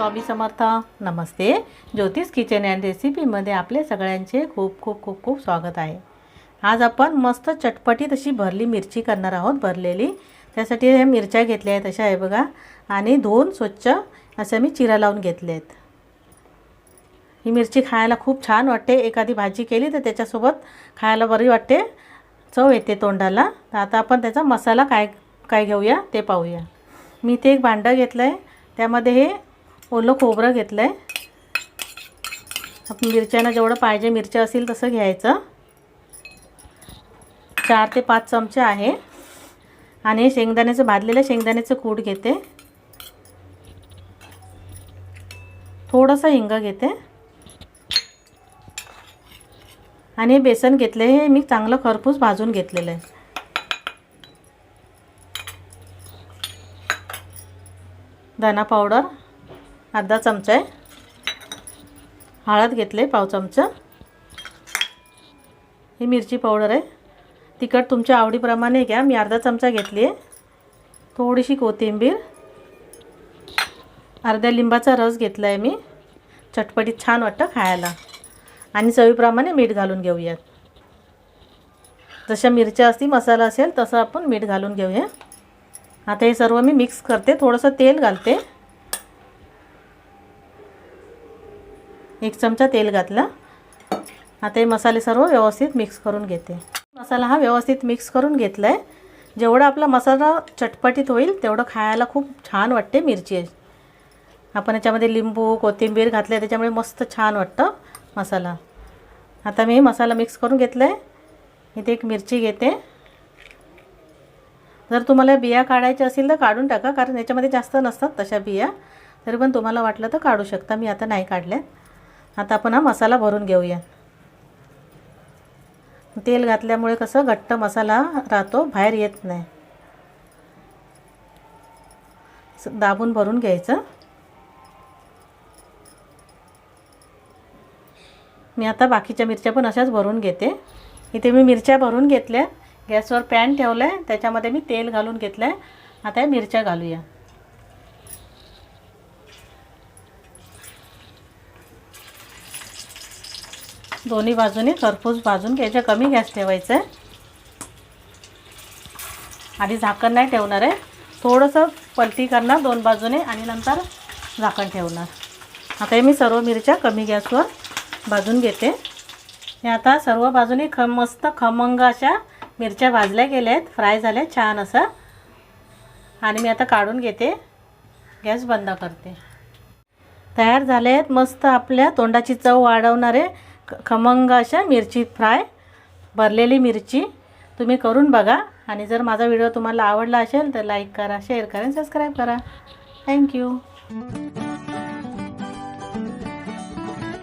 स्वामी समर्थ. नमस्ते. ज्योतिष kitchen and रेसिपीमध्ये आपले सगळ्यांचे खूप खूप खूप खूप स्वागत आहे. आज आपण मस्त चटपटीत अशी भरली मिरची करणार आहोत भरलेली. त्यासाठी हे मिरच्या घेतल्या आहेत अशा आहे बघा. आणि धुवून स्वच्छ अशा मी चिरा लावून घेतले आहेत. ही मिरची खायला खूप छान वाटते. एखादी भाजी केली तर त्याच्यासोबत खायला बरी वाटते. चव येते तोंडाला. तर आता आपण त्याचा मसाला काय काय घेऊया ते पाहूया. मी ते एक भांडं घेतलं आहे त्यामध्ये हे ओलं खोबरं घेतलं आहे आपण मिरच्यांना जेवढं पाहिजे मिरच्या असेल तसं घ्यायचं. चार ते पाच चमचे आहे. आणि शेंगदाण्याचं भाजलेलं शेंगदाण्याचं कूट घेते. थोडंसं हिंग घेते. आणि बेसन घेतले हे मी चांगलं खरपूस भाजून घेतलेलं आहे. धना पावडर. अर्धा चमचा आहे. हळद घेतले पाव चमचा. ही मिरची पावडर आहे. तिखट तुमच्या आवडीप्रमाणे घ्या. मी अर्धा चमचा घेतली आहे थोडीशी कोथिंबीर. अर्ध्या लिंबाचा रस घेतला आहे मी. चटपटीत छान वाटतं खायला. आणि चवीप्रमाणे मीठ घालून घेऊयात जशा मिरच्या असतील मसाला असेल तसं आपण मीठ घालून घेऊया. आता हे सर्व मी मिक्स करते. थोडंसं तेल घालते. एक चमचा तेल घातला. आता हे मसाले सर्व व्यवस्थित मिक्स करून घेते. मसाला हा व्यवस्थित मिक्स करून घेतला आहे जेवढा आपला मसाला चटपटीत होईल तेवढं खायला खूप छान वाटते मिरची. आपण याच्यामध्ये लिंबू कोथिंबीर घातले त्याच्यामुळे मस्त छान वाटतं मसाला. आता मी मसाला मिक्स करून घेतला आहे इथे एक मिरची घेते. जर तुम्हाला बिया काढायच्या असतील तर काढून टाका कारण याच्यामध्ये जास्त नसतात तशा बिया. तरी पण तुम्हाला वाटलं तर काढू शकता. मी आता नाही काढल्या आता आपण हा मसाला भरून घेऊया. तेल घातल्यामुळे कसं घट्ट मसाला राहतो बाहेर येत नाही. दाबून भरून घ्यायचं. मी आता बाकीच्या मिरच्या पण अशाच भरून घेते. इथे मी मिरच्या भरून घेतल्या. गॅसवर पॅन ठेवलं आहे त्याच्यामध्ये मी तेल घालून घेतलं आहे आता या मिरच्या घालूया. दोन्ही बाजूने खरपूस भाजून घ्यायचं. कमी गॅस ठेवायचं. आहे आधी झाकण नाही ठेवणार आहे. थोडंसं पलटी करणार दोन बाजूने आणि नंतर झाकण ठेवणार. आता हे मी सर्व मिरच्या कमी गॅसवर भाजून घेते. हे आता सर्व बाजूने ख मस्त खमंग अशा मिरच्या भाजल्या गेल्या आहेत. फ्राय झाल्या छान असं. आणि मी आता काढून घेते. गॅस बंद करते. तयार झाले आहेत. मस्त आपल्या तोंडाची चव वाढवणारे खमंग अशा मिरची फ्राय भरलेली मिरची. तुम्ही करून बघा. आणि जर माझा व्हिडिओ तुम्हाला आवडला असेल तर लाईक करा शेअर करा आणि सबस्क्राईब करा. थँक्यू